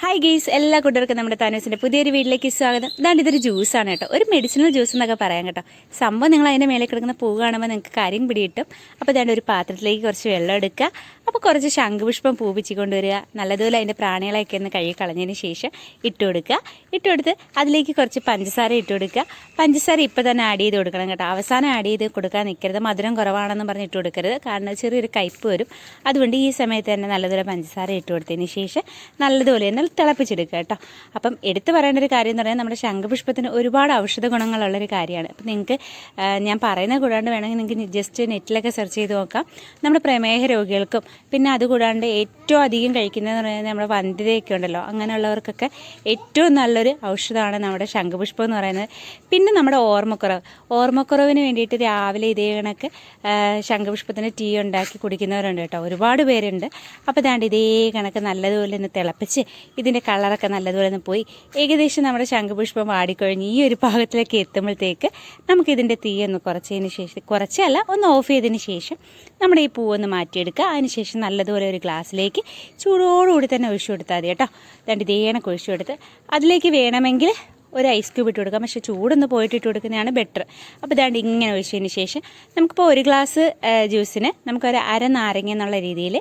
Hi guys എല്ലാ കൂട്ടർക്കും നമ്മുടെ താനൂസിന്റെ പുതിയൊരു വീട്ടിലേക്ക് സ്വാഗതം. ഇതാണ്ട് ഇതൊരു ജ്യൂസാണ് കേട്ടോ. ഒരു മെഡിസിനൽ ജ്യൂസ് എന്നൊക്കെ പറയാം കേട്ടോ. സംഭവം നിങ്ങൾ അതിന്റെ മേലെ കിടക്കുന്ന പൂ കാണുമ്പോൾ നിങ്ങൾക്ക് കാര്യം പിടിയിട്ടും അപ്പോൾ ഇതാണ്ട് ഒരു പാത്രത്തിലേക്ക് കുറച്ച് വെള്ളം എടുക്കുക. അപ്പോൾ കുറച്ച് ശംഖുപുഷ്പം പൂ പിച്ചിക്കൊണ്ട് വരിക നല്ലതുപോലെ അതിന്റെ പ്രാണികളൊക്കെ ഒന്ന് കഴുകി കളഞ്ഞതിന് ശേഷം ഇട്ട് കൊടുക്കുക. ഇട്ട് കൊടുത്ത് അതിലേക്ക് കുറച്ച് പഞ്ചസാര ഇട്ട് കൊടുക്കുക. പഞ്ചസാര ഇപ്പോൾ തന്നെ ആഡ് ചെയ്ത് കൊടുക്കണം കേട്ടോ. അവസാനം ആഡ് ചെയ്ത് കൊടുക്കാൻ നിൽക്കരുത്. മധുരം കുറവാണെന്ന് പറഞ്ഞ് ഇട്ട് കൊടുക്കരുത്. കാരണം ചെറിയൊരു കയ്പ്പ് വരും. അതുകൊണ്ട് ഈ സമയത്ത് തന്നെ നല്ലതുപോലെ പഞ്ചസാര ഇട്ട് കൊടുത്തതിന് ശേഷം നല്ലതുപോലെ തന്നെ തിളപ്പിച്ചെടുക്കുക കേട്ടോ. അപ്പം എടുത്തു പറയേണ്ട ഒരു കാര്യം എന്ന് പറയുന്നത് നമ്മുടെ ശംഖുപുഷ്പത്തിന് ഒരുപാട് ഔഷധ ഗുണങ്ങളുള്ളൊരു കാര്യമാണ്. അപ്പം നിങ്ങൾക്ക് ഞാൻ പറയുന്ന കൂടാണ്ട് വേണമെങ്കിൽ നിങ്ങൾക്ക് ജസ്റ്റ് നെറ്റിലൊക്കെ സെർച്ച് ചെയ്ത് നോക്കാം. നമ്മുടെ പ്രമേഹ രോഗികൾക്കും പിന്നെ അതുകൂടാണ്ട് ഏറ്റവും അധികം കഴിക്കുന്നതെന്ന് പറയുന്നത് നമ്മുടെ വന്ധ്യതയൊക്കെ ഉണ്ടല്ലോ. അങ്ങനെയുള്ളവർക്കൊക്കെ ഏറ്റവും നല്ലൊരു ഔഷധമാണ് നമ്മുടെ ശംഖുപുഷ്പം എന്ന് പറയുന്നത്. പിന്നെ നമ്മുടെ ഓർമ്മക്കുറവ്. ഓർമ്മക്കുറവിന് വേണ്ടിയിട്ട് രാവിലെ ഇതേ കണക്ക് ആ, ടീ ഉണ്ടാക്കി കുടിക്കുന്നവരുണ്ട് കേട്ടോ. ഒരുപാട് പേരുണ്ട്. അപ്പോൾ ഇതാണ്ട് ഇതേ കണക്ക് നല്ലതുപോലെ ഒന്ന് തിളപ്പിച്ച് ഇതിന്റെ കളറൊക്കെ നല്ലതുപോലെ ഒന്ന് പോയി. ഏകദേശം നമ്മുടെ ശംഖുപുഷ്പം വാടിക്കഴിഞ്ഞ് ഈ ഒരു ഭാഗത്തിലേക്ക് എത്തുമ്പോഴത്തേക്ക് നമുക്കിതിന്റെ തീ ഒന്ന് കുറച്ചതിന് ശേഷം കുറച്ചല്ല ഒന്ന് ഓഫ് ചെയ്തതിന് ശേഷം നമ്മുടെ ഈ പൂവൊന്ന് മാറ്റിയെടുക്കുക. അതിന് ശേഷം നല്ലതുപോലെ ഒരു ഗ്ലാസ്സിലേക്ക് ചൂടോടുകൂടി തന്നെ ഒഴിച്ചു കൊടുത്താൽ മതി കേട്ടോ. രണ്ട് ഇതേ കണക്ക് ഒഴിച്ചു കൊടുത്ത് അതിലേക്ക് വേണമെങ്കിൽ ഒരു ഐസ് ക്യൂബ് ഇട്ട് കൊടുക്കാം. പക്ഷേ ചൂടൊന്ന് പോയിട്ട് ഇട്ട് കൊടുക്കുന്നതാണ് ബെറ്റർ അപ്പോൾ ഇതാണ്ട് ഇങ്ങനെ ഒഴിച്ചതിന് ശേഷം നമുക്കിപ്പോൾ ഒരു ഗ്ലാസ് ജ്യൂസിന് നമുക്കൊരു അര നാരങ്ങ എന്നുള്ള രീതിയിൽ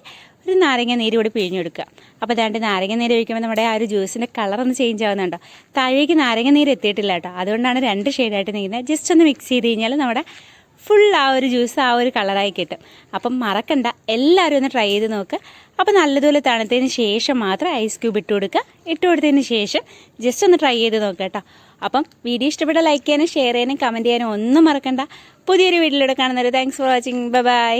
ഒരു നാരങ്ങ നീര് കൂടി പിഴിഞ്ഞെടുക്കുക അപ്പോൾ ഇതാണ്ട് നാരങ്ങ നീര് ഒഴിക്കുമ്പോൾ നമ്മുടെ ആ ഒരു ജ്യൂസിന്റെ കളർ ഒന്ന് ചേഞ്ച് ആവുന്നുണ്ടോ? താഴേക്ക് നാരങ്ങ നീര് എത്തിയിട്ടില്ല കേട്ടോ. അതുകൊണ്ടാണ് രണ്ട് ഷെയ്ഡായിട്ട് നീങ്ങുന്നത്. ജസ്റ്റ് ഒന്ന് മിക്സ് ചെയ്ത് കഴിഞ്ഞാൽ നമ്മുടെ ഫുൾ ആ ഒരു ജ്യൂസ് ആ ഒരു കളറായി കിട്ടും. അപ്പം മറക്കണ്ട എല്ലാവരും ഒന്ന് ട്രൈ ചെയ്ത് നോക്കുക അപ്പോൾ നല്ലതുപോലെ തണുത്തതിന് ശേഷം മാത്രം ഐസ് ക്യൂബ് ഇട്ട് കൊടുക്കുക. ഇട്ട് കൊടുത്തതിന് ശേഷം ജസ്റ്റ് ഒന്ന് ട്രൈ ചെയ്ത് നോക്കുക കേട്ടോ. അപ്പം വീഡിയോ ഇഷ്ടപ്പെട്ട ലൈക്ക് ചെയ്യാനും ഷെയർ ചെയ്യാനും കമന്റ് ചെയ്യാനും ഒന്നും മറക്കണ്ട. പുതിയൊരു വീഡിയോയിലൂടെ കാണുന്നവർ താങ്ക്സ് ഫോർ വാച്ചിങ് ബൈ